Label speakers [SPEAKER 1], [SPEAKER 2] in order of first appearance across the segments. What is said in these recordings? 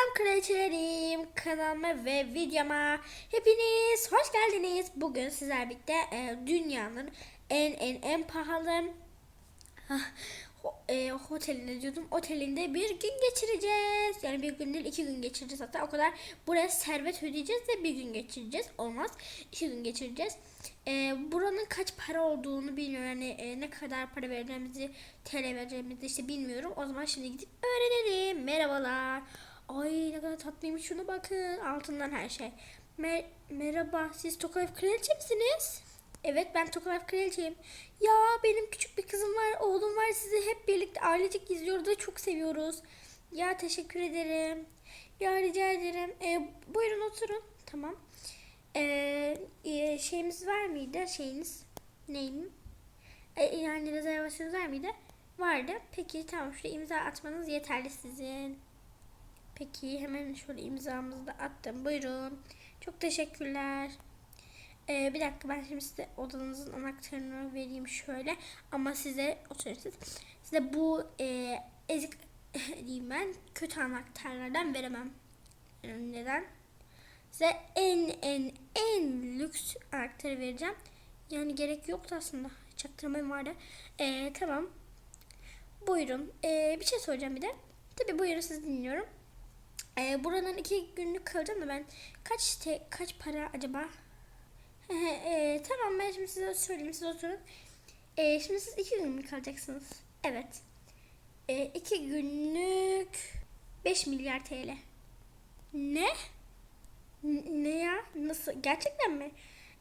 [SPEAKER 1] Selam kraliçelerim kanalıma ve videoma hepiniz hoş geldiniz. Bugün sizler birlikte e, dünyanın en en en pahalı ah, ho- e, otelinde diyordum otelinde bir gün geçireceğiz. Yani bir gün değil iki gün geçireceğiz hatta o kadar buraya servet ödeyeceğiz de bir gün geçireceğiz. Olmaz iki gün geçireceğiz. E, buranın kaç para olduğunu bilmiyorum. Yani e, ne kadar para vereceğimizi TL vereceğimizi işte bilmiyorum. O zaman şimdi gidip öğrenelim. Merhabalar. Ay ne kadar tatlıymış şuna bakın. Altından her şey. Mer- merhaba siz Tokayf Kraliçe misiniz? Evet ben Tokayf Kraliçeyim. Ya benim küçük bir kızım var, oğlum var. Sizi hep birlikte ailecek izliyoruz ve çok seviyoruz. Ya teşekkür ederim. Ya rica ederim. Ee, buyurun oturun. Tamam. Ee, e, şeyimiz var mıydı? Şeyiniz neyim? E, yani rezervasyonunuz var mıydı? Vardı. Peki tamam şuraya imza atmanız yeterli sizin. Peki hemen şöyle imzamızı da attım. Buyurun. Çok teşekkürler. Ee, bir dakika ben şimdi size odanızın anahtarını vereyim şöyle. Ama size oturursunuz. Size bu e, ezik diyeyim ben kötü anahtarlardan veremem. Neden? Size en en en lüks anahtarı vereceğim. Yani gerek yoktu aslında. Çaktırmayın vardı. Ee, tamam. Buyurun. Ee, bir şey soracağım bir de. Tabii buyurun sizi dinliyorum. Ee, buranın iki günlük kalacağım da ben kaç te, kaç para acaba? ee, tamam ben şimdi size söyleyeyim siz oturun. Ee, şimdi siz iki gün mü kalacaksınız? Evet. Ee, iki günlük 5 milyar TL. Ne? Ne ya? Nasıl? Gerçekten mi?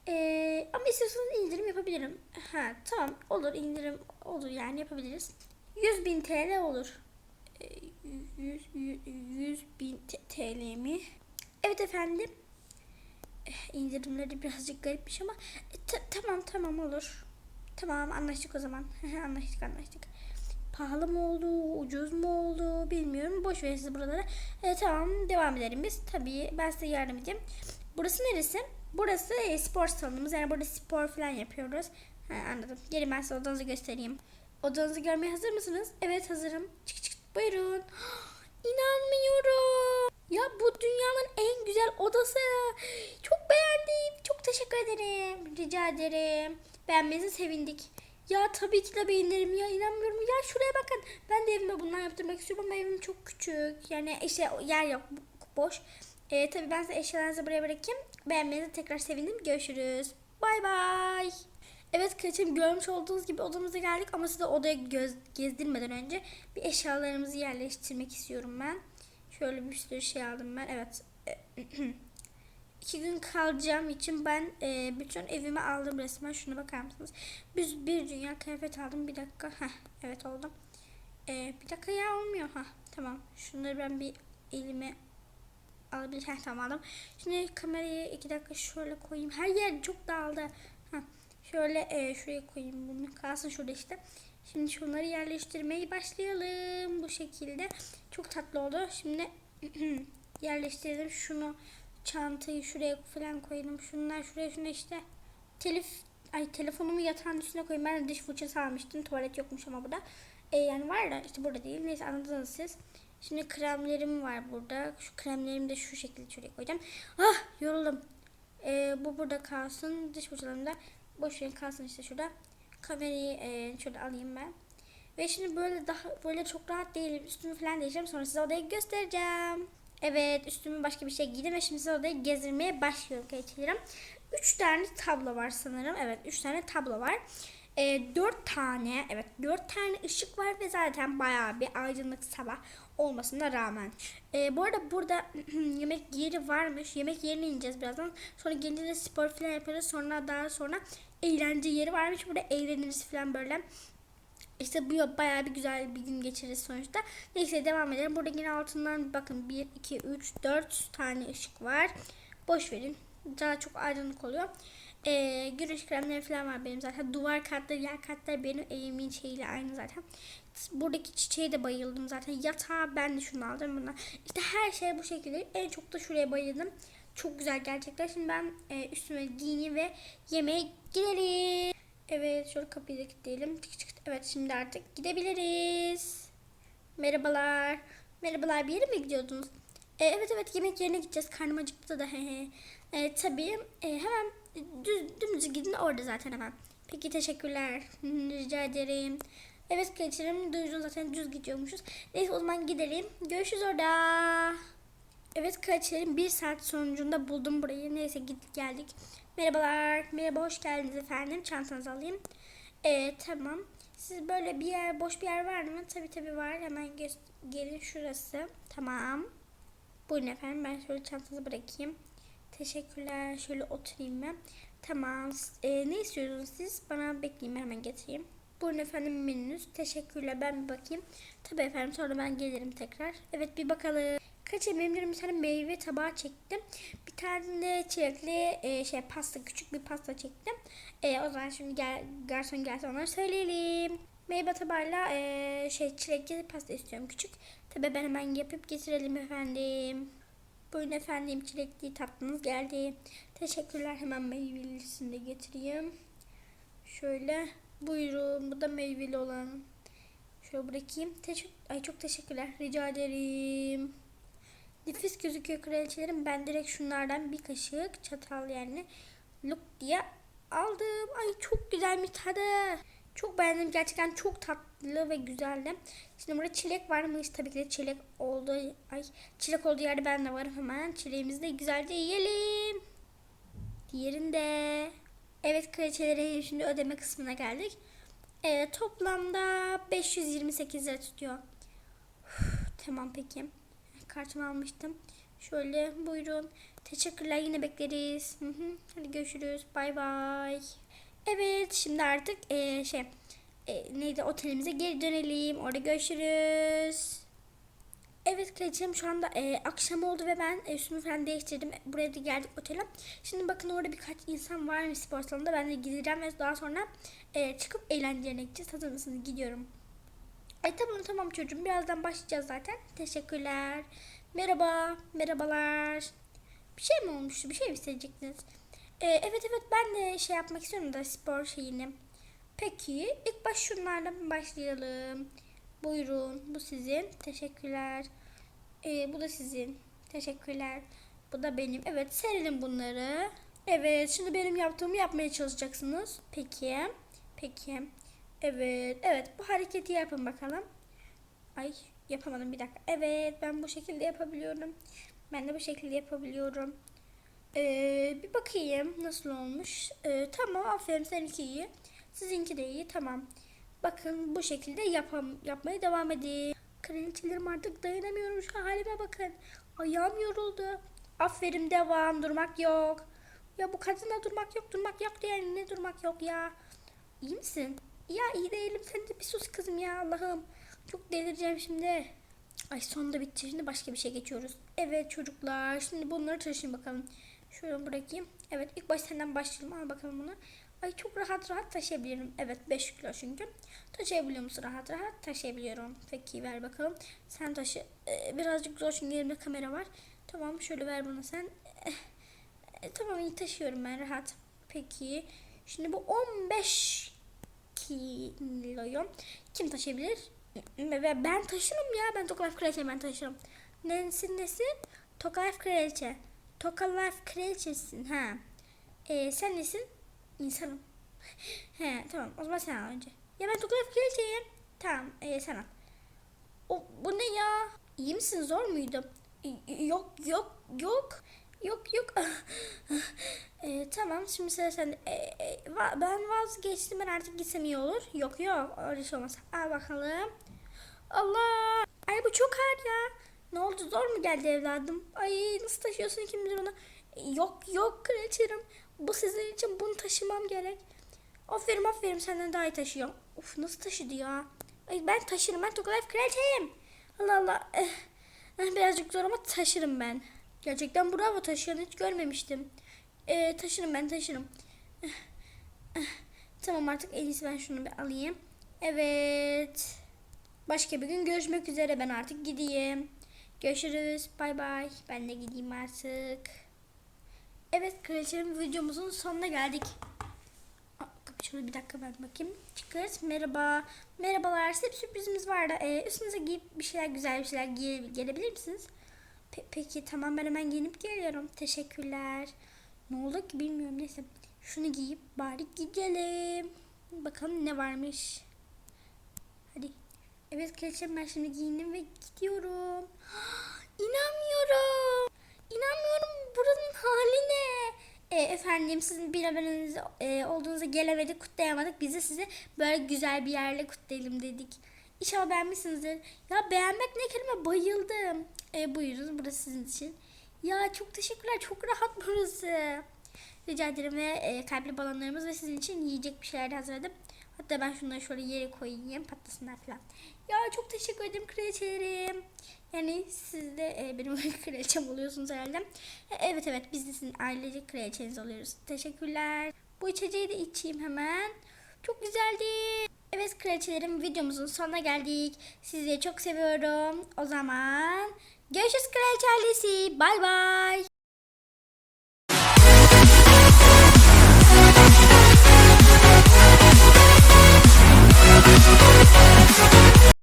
[SPEAKER 1] Ee, ama istiyorsanız indirim yapabilirim. Ha tamam olur indirim olur yani yapabiliriz. 100 bin TL olur. Ee, 100, 100, 100 bin T- TL mi? Evet efendim. Eh, İndirimleri birazcık garipmiş ama e, ta- tamam tamam olur. Tamam anlaştık o zaman. anlaştık anlaştık. Pahalı mı oldu, ucuz mu oldu bilmiyorum. Boş verin siz buraları. E, tamam devam edelim biz. Tabii ben size yardım edeyim. Burası neresi? Burası e, spor salonumuz. Yani burada spor falan yapıyoruz. Ha, anladım. Gelin ben size odanızı göstereyim. Odanızı görmeye hazır mısınız? Evet hazırım. Çık çık buyurun. İnanmıyorum. Ya bu dünyanın en güzel odası. Çok beğendim. Çok teşekkür ederim. Rica ederim. Beğenmenize sevindik. Ya tabii ki de beğenirim ya inanmıyorum. Ya şuraya bakın. Ben de evime bundan yaptırmak istiyorum ama evim çok küçük. Yani işte yer yok boş. Ee, tabii ben size eşyalarınızı buraya bırakayım. Beğenmenize tekrar sevindim. Görüşürüz. Bay bay. Evet kraliçem görmüş olduğunuz gibi odamıza geldik ama size odaya göz, gezdirmeden önce bir eşyalarımızı yerleştirmek istiyorum ben. Şöyle bir sürü şey aldım ben. Evet. İki gün kalacağım için ben e, bütün evimi aldım resmen. Şuna bakar mısınız? Biz bir dünya kıyafet aldım. Bir dakika. Heh, evet oldu. E, bir dakika ya olmuyor. ha tamam. Şunları ben bir elime alabilir. Heh, tamam aldım. Şimdi kamerayı iki dakika şöyle koyayım. Her yer çok dağıldı. Şöyle e, şuraya koyayım bunu. Kalsın şurada işte. Şimdi şunları yerleştirmeye başlayalım. Bu şekilde. Çok tatlı oldu. Şimdi yerleştirelim. Şunu çantayı şuraya falan koyalım. Şunlar şuraya şuna işte. Telif ay telefonumu yatağın üstüne koyayım. Ben de diş fırçası almıştım. Tuvalet yokmuş ama burada. E, yani var da işte burada değil. Neyse anladınız siz. Şimdi kremlerim var burada. Şu kremlerimi de şu şekilde şuraya koyacağım. Ah yoruldum. E, bu burada kalsın. Diş fırçalarım da boş verin kalsın işte şurada. Kamerayı e, şöyle alayım ben. Ve şimdi böyle daha böyle çok rahat değilim. Üstümü falan değiştireceğim. Sonra size odayı göstereceğim. Evet üstümü başka bir şey giydim ve şimdi size odayı gezdirmeye başlıyorum Kate'lerim. Üç tane tablo var sanırım. Evet üç tane tablo var. E, tane evet dört tane ışık var ve zaten bayağı bir aydınlık sabah olmasına rağmen. E, bu arada burada yemek yeri varmış. Yemek yerine ineceğiz birazdan. Sonra gelince spor falan yaparız. Sonra daha sonra eğlence yeri varmış. Burada eğleniriz falan böyle. İşte bu bayağı bir güzel bir gün geçiririz sonuçta. Neyse devam edelim. Burada yine altından bakın 1, 2, 3, 4 tane ışık var. Boş verin. Daha çok aydınlık oluyor. Ee, güneş kremleri falan var benim zaten. Duvar katları, yer katları benim evimin şeyiyle aynı zaten. Buradaki çiçeğe de bayıldım zaten. Yatağı ben de şunu aldım bundan. İşte her şey bu şekilde. En çok da şuraya bayıldım. Çok güzel gerçekten. Şimdi ben e, üstüme giyineyim ve yemeğe gidelim. Evet şöyle kapıyı da kilitleyelim. Tık tık. Evet şimdi artık gidebiliriz. Merhabalar. Merhabalar bir yere mi gidiyordunuz? E, evet evet yemek yerine gideceğiz. Karnım acıktı da. He he. E, tabii. E, hemen düz, dümdüz gidin orada zaten hemen. Peki teşekkürler. Rica ederim. Evet geçelim. Duydun zaten düz gidiyormuşuz. Neyse o zaman gidelim. Görüşürüz orada. Evet kraliçelerin bir saat sonucunda buldum burayı. Neyse gittik geldik. Merhabalar. Merhaba hoş geldiniz efendim. Çantanızı alayım. Ee, tamam. Siz böyle bir yer, boş bir yer var mı? Tabii tabii var. Hemen gelin şurası. Tamam. Buyurun efendim. Ben şöyle çantanızı bırakayım. Teşekkürler. Şöyle oturayım ben. Tamam. Ee, ne istiyorsunuz siz? Bana bekleyin hemen getireyim. Buyurun efendim menünüz. Teşekkürler. Ben bir bakayım. Tabii efendim sonra ben gelirim tekrar. Evet bir bakalım. Kaç benim bir tane meyve tabağı çektim. Bir tane de çilekli e, şey pasta küçük bir pasta çektim. E, o zaman şimdi gel, garson gelse onları söyleyelim. Meyve tabağıyla e, şey çilekli pasta istiyorum küçük. Tabii ben hemen yapıp getirelim efendim. Buyurun efendim çilekli tatlınız geldi. Teşekkürler hemen meyvelisini de getireyim. Şöyle buyurun bu da meyveli olan. Şöyle bırakayım. Teşekkür Ay çok teşekkürler. Rica ederim. Nefis gözüküyor kraliçelerim. Ben direkt şunlardan bir kaşık çatal yani look diye aldım. Ay çok güzel bir tadı. Çok beğendim. Gerçekten çok tatlı ve güzeldi. Şimdi burada çilek varmış. Tabii ki de çilek oldu. Ay çilek olduğu yerde ben de varım hemen. Çileğimizi de güzelce yiyelim. Diğerinde. Evet kraliçelerin şimdi ödeme kısmına geldik. Ee, toplamda 528 lira tutuyor. Üf, tamam peki. Kartımı almıştım. Şöyle buyurun. Teşekkürler yine bekleriz. Hadi görüşürüz. Bay bay. Evet şimdi artık eee, şey eee, neydi otelimize geri dönelim. Orada görüşürüz. Evet kraliçem şu anda eee, akşam oldu ve ben e, üstümü falan değiştirdim. Buraya da geldik otele. Şimdi bakın orada birkaç insan var mı spor salonunda. Ben de gideceğim ve daha sonra eee, çıkıp eğlencelerine gideceğiz. Hazır mısınız? Gidiyorum. Ay tamam tamam çocuğum. Birazdan başlayacağız zaten. Teşekkürler. Merhaba. Merhabalar. Bir şey mi olmuştu? Bir şey mi isteyecektiniz? Ee, evet evet ben de şey yapmak istiyorum da spor şeyini. Peki ilk baş şunlardan başlayalım. Buyurun bu sizin. Teşekkürler. Ee, bu da sizin. Teşekkürler. Bu da benim. Evet serelim bunları. Evet şimdi benim yaptığımı yapmaya çalışacaksınız. Peki. Peki. Evet. Evet bu hareketi yapın bakalım. Ay yapamadım bir dakika. Evet ben bu şekilde yapabiliyorum. Ben de bu şekilde yapabiliyorum. Ee, bir bakayım nasıl olmuş. Ee, tamam aferin seninki iyi. Sizinki de iyi tamam. Bakın bu şekilde yapam yapmaya devam edin. Kraliçelerim artık dayanamıyorum şu halime bakın. Ayağım yoruldu. Aferin devam durmak yok. Ya bu kadına durmak yok durmak yok diye ne durmak yok ya. İyi misin? Ya iyi değilim sen de bir sus kızım ya Allah'ım. Çok delireceğim şimdi. Ay sonunda bitti. Şimdi başka bir şey geçiyoruz. Evet çocuklar. Şimdi bunları taşıyın bakalım. Şöyle bırakayım. Evet ilk baş senden başlayalım. Al bakalım bunu. Ay çok rahat rahat taşıyabilirim. Evet 5 kilo çünkü. Taşıyabiliyor musun rahat rahat? Taşıyabiliyorum. Peki ver bakalım. Sen taşı. Ee, birazcık zor çünkü elimde kamera var. Tamam şöyle ver bana sen. Eh, tamam iyi taşıyorum ben rahat. Peki. Şimdi bu 15 kiloyu kim taşıyabilir? Ve ben taşırım ya. Ben Toka Life Kraliçe ben taşırım. Nesin nesin? Toka Life Kraliçe. Toka Life Kraliçesin. Ha. Ee, sen nesin? İnsanım. He tamam. O zaman sen önce. Ya ben Toka Life Kraliçeyim. Tamam. Ee, sen al. O, bu ne ya? İyi misin? Zor muydu? Yok yok yok. Yok yok. Ee, tamam şimdi sıra sende. Ee, e, va- ben vazgeçtim ben artık gitsem iyi olur. Yok yok öyle şey olmaz. Al bakalım. Allah. Ay bu çok ağır ya. Ne oldu zor mu geldi evladım? Ay nasıl taşıyorsun kim bilir onu. Yok yok kraliçerim. Bu sizin için bunu taşımam gerek. Aferin aferin senden daha iyi taşıyorum. Uf nasıl taşıdı ya. Ay ben taşırım ben Tokalife kraliçeyim. Allah Allah. Eh, eh, birazcık zor ama taşırım ben. Gerçekten bravo taşıyan hiç görmemiştim. Ee, taşırım ben taşırım. Tamam artık en iyisi ben şunu bir alayım. Evet. Başka bir gün görüşmek üzere ben artık gideyim. Görüşürüz. Bay bay. Ben de gideyim artık. Evet kraliçelerin videomuzun sonuna geldik. Aa, şöyle bir dakika ben bakayım. Çıkıyoruz. Merhaba. Merhabalar. Size bir sürprizimiz vardı. Ee, üstünüze giyip bir şeyler güzel bir şeyler giye gelebilir misiniz? Pe- peki tamam ben hemen giyinip geliyorum. Teşekkürler. Ne oldu ki bilmiyorum neyse. Şunu giyip bari gidelim. Bakalım ne varmış. Hadi. Evet kraliçem ben şimdi giyindim ve gidiyorum. İnanmıyorum. İnanmıyorum buranın hali ne? E, efendim sizin bir haberiniz e, olduğunuza gelemedik kutlayamadık. Biz de size böyle güzel bir yerle kutlayalım dedik. İnşallah beğenmişsinizdir. Ya beğenmek ne kelime bayıldım. E, buyurun burası sizin için. Ya çok teşekkürler çok rahat burası. Rica ederim ve e, kalpli balonlarımız ve sizin için yiyecek bir şeyler hazırladım. Hatta ben şunları şöyle yere koyayım patlasınlar falan. Ya çok teşekkür ederim kraliçelerim. Yani siz de e, benim kraliçem oluyorsunuz herhalde. E, evet evet biz de sizin ailecek kraliçeniz oluyoruz. Teşekkürler. Bu içeceği de içeyim hemen. Çok güzeldi. Evet kraliçelerim videomuzun sonuna geldik. Sizleri çok seviyorum. O zaman görüşürüz kraliçe ailesi. Bay bay.